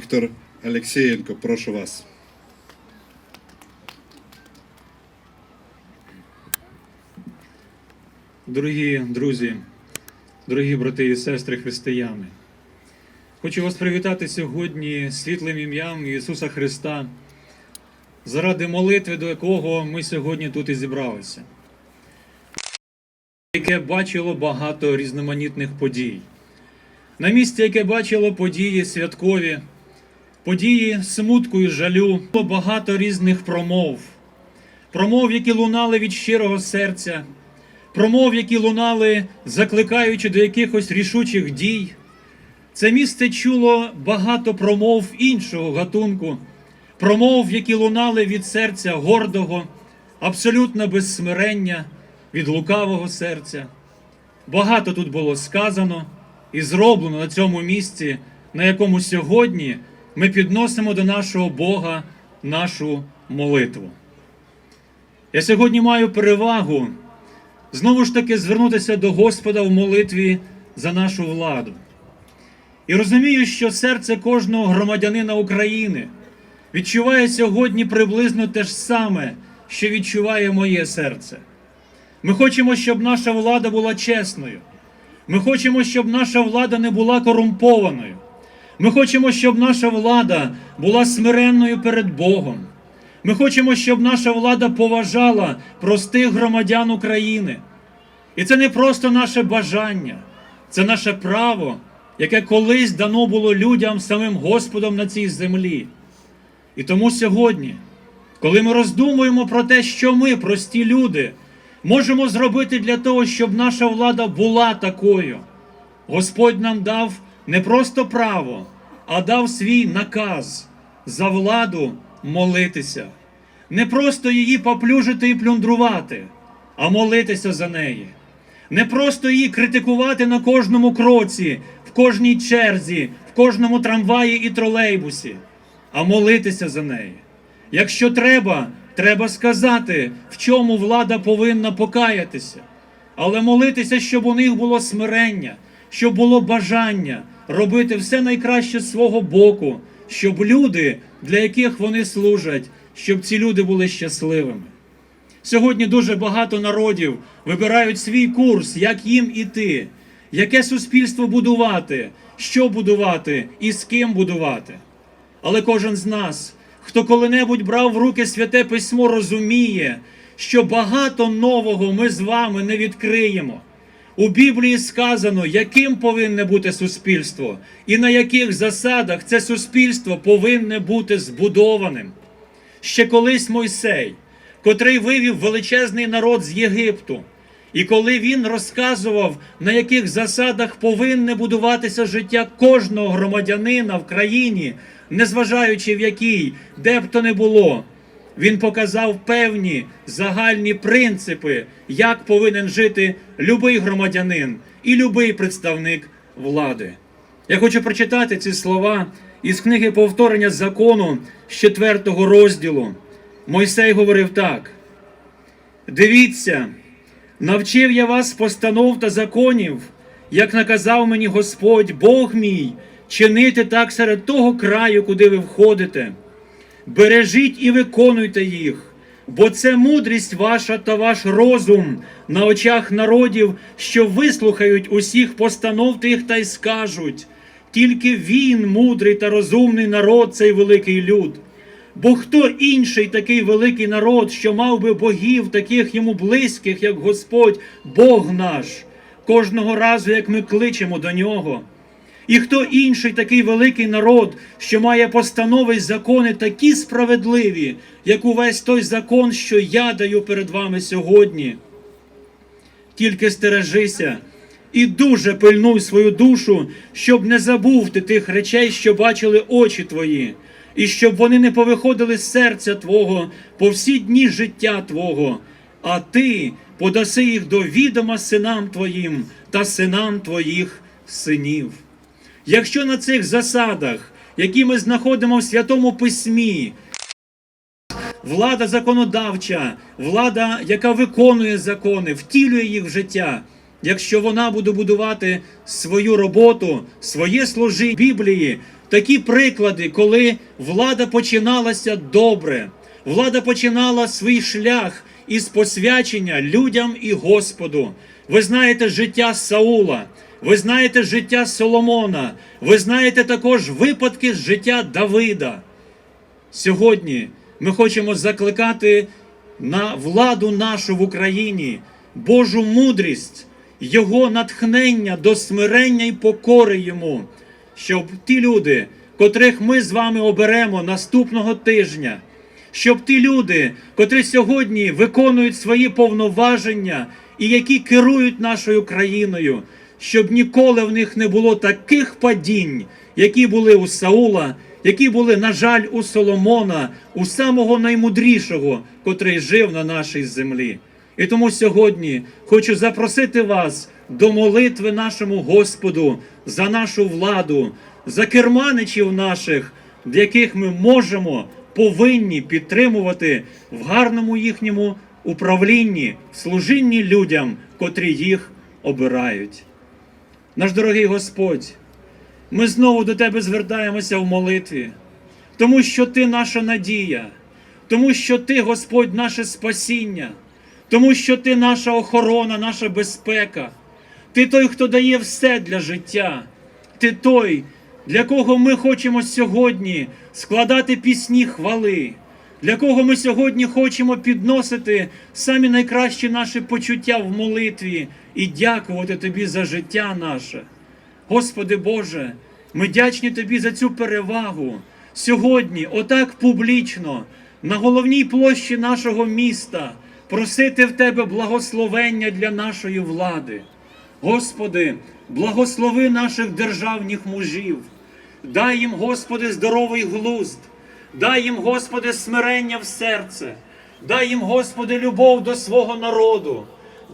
Віктор Алексєєнко, прошу вас. Дорогі друзі, дорогі брати і сестри християни, хочу вас привітати сьогодні світлим ім'ям Ісуса Христа, заради молитви, до якого ми сьогодні тут і зібралися, яке бачило багато різноманітних подій. На місці, яке бачило події святкові, події смутку і жалю, було багато різних промов, промов, які лунали від щирого серця промов, які лунали, закликаючи до якихось рішучих дій. Це місце чуло багато промов іншого гатунку, промов, які лунали від серця гордого, абсолютно без смирення, від лукавого серця. Багато тут було сказано і зроблено на цьому місці, на якому сьогодні ми підносимо до нашого Бога нашу молитву. Я сьогодні маю перевагу знову ж таки звернутися до Господа в молитві за нашу владу. І розумію, що серце кожного громадянина України відчуває сьогодні приблизно те ж саме, що відчуває моє серце. Ми хочемо, щоб наша влада була чесною. Ми хочемо, щоб наша влада не була корумпованою. Ми хочемо, щоб наша влада була смиренною перед Богом. Ми хочемо, щоб наша влада поважала простих громадян України. І це не просто наше бажання, це наше право, яке колись дано було людям самим Господом на цій землі. І тому сьогодні, коли ми роздумуємо про те, що ми, прості люди, можемо зробити для того, щоб наша влада була такою, Господь нам дав не просто право, а дав свій наказ за владу молитися, не просто її поплюжити і плюндрувати, а молитися за неї. Не просто її критикувати на кожному кроці, в кожній черзі, в кожному трамваї і тролейбусі, а молитися за неї. Якщо треба, треба сказати, в чому влада повинна покаятися, але молитися, щоб у них було смирення, щоб було бажання робити все найкраще з свого боку, щоб люди, для яких вони служать, щоб ці люди були щасливими. Сьогодні дуже багато народів вибирають свій курс, як їм іти, яке суспільство будувати, що будувати і з ким будувати. Але кожен з нас, хто коли-небудь брав в руки святе письмо, розуміє, що багато нового ми з вами не відкриємо. У Біблії сказано, яким повинне бути суспільство, і на яких засадах це суспільство повинне бути збудованим. Ще колись Мойсей котрий вивів величезний народ з Єгипту. І коли він розказував, на яких засадах повинне будуватися життя кожного громадянина в країні, незважаючи в якій, де б то не було, він показав певні загальні принципи, як повинен жити любий громадянин і любий представник влади. Я хочу прочитати ці слова із книги повторення закону з 4 розділу. Мойсей говорив так: Дивіться, навчив я вас постанов та законів, як наказав мені Господь, Бог мій, чинити так серед того краю, куди ви входите. Бережіть і виконуйте їх, бо це мудрість ваша та ваш розум на очах народів, що вислухають усіх постанов тих та й скажуть. Тільки він, мудрий та розумний народ, цей великий люд. Бо хто інший такий великий народ, що мав би богів, таких йому близьких, як Господь, Бог наш, кожного разу, як ми кличемо до нього. І хто інший такий великий народ, що має постанови й закони такі справедливі, як увесь той закон, що я даю перед вами сьогодні. Тільки стережися і дуже пильнуй свою душу, щоб не забув ти тих речей, що бачили очі твої і щоб вони не повиходили з серця Твого по всі дні життя Твого, а Ти подаси їх до відома синам Твоїм та синам Твоїх синів. Якщо на цих засадах, які ми знаходимо в Святому Письмі, влада законодавча, влада, яка виконує закони, втілює їх в життя. Якщо вона буде будувати свою роботу, своє служіння Біблії, такі приклади, коли влада починалася добре, влада починала свій шлях із посвячення людям і Господу. Ви знаєте життя Саула, ви знаєте життя Соломона, ви знаєте також випадки з життя Давида. Сьогодні ми хочемо закликати на владу нашу в Україні, Божу мудрість, Його натхнення до смирення і покори Йому, щоб ті люди, котрих ми з вами оберемо наступного тижня, щоб ті люди, котрі сьогодні виконують свої повноваження і які керують нашою країною, щоб ніколи в них не було таких падінь, які були у Саула, які були, на жаль, у Соломона, у самого наймудрішого, котрий жив на нашій землі. І тому сьогодні хочу запросити вас до молитви нашому Господу за нашу владу, за керманичів наших, в яких ми можемо, повинні підтримувати в гарному їхньому управлінні, служінні людям, котрі їх обирають. Наш дорогий Господь, ми знову до Тебе звертаємося в молитві, тому що Ти наша надія, тому що Ти, Господь, наше спасіння, тому що Ти наша охорона, наша безпека. Ти той, хто дає все для життя. Ти той, для кого ми хочемо сьогодні складати пісні хвали, для кого ми сьогодні хочемо підносити самі найкращі наші почуття в молитві і дякувати Тобі за життя наше. Господи Боже, ми дячні Тобі за цю перевагу сьогодні, отак публічно, на головній площі нашого міста, просити в Тебе благословення для нашої влади. Господи, благослови наших державних мужів, дай їм, Господи, здоровий глузд, дай їм, Господи, смирення в серце, дай їм, Господи, любов до свого народу.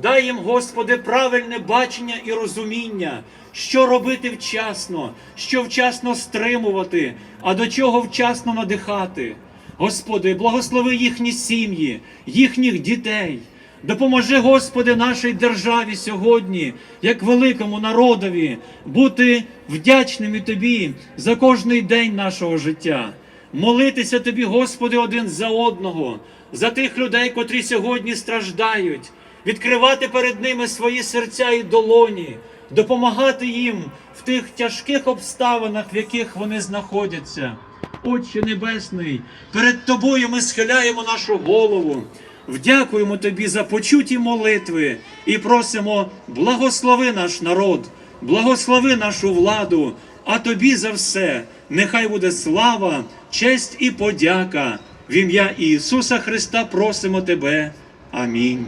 Дай їм, Господи, правильне бачення і розуміння, що робити вчасно, що вчасно стримувати, а до чого вчасно надихати. Господи, благослови їхні сім'ї, їхніх дітей. Допоможи, Господи, нашій державі сьогодні, як великому народові, бути вдячними Тобі за кожний день нашого життя. Молитися Тобі, Господи, один за одного, за тих людей, котрі сьогодні страждають, відкривати перед ними свої серця і долоні, допомагати їм в тих тяжких обставинах, в яких вони знаходяться. Отче Небесний, перед Тобою ми схиляємо нашу голову, вдякуємо Тобі за почуті молитви і просимо, благослови наш народ, благослови нашу владу, а Тобі за все нехай буде слава, честь і подяка. В ім'я Ісуса Христа просимо Тебе. Амінь.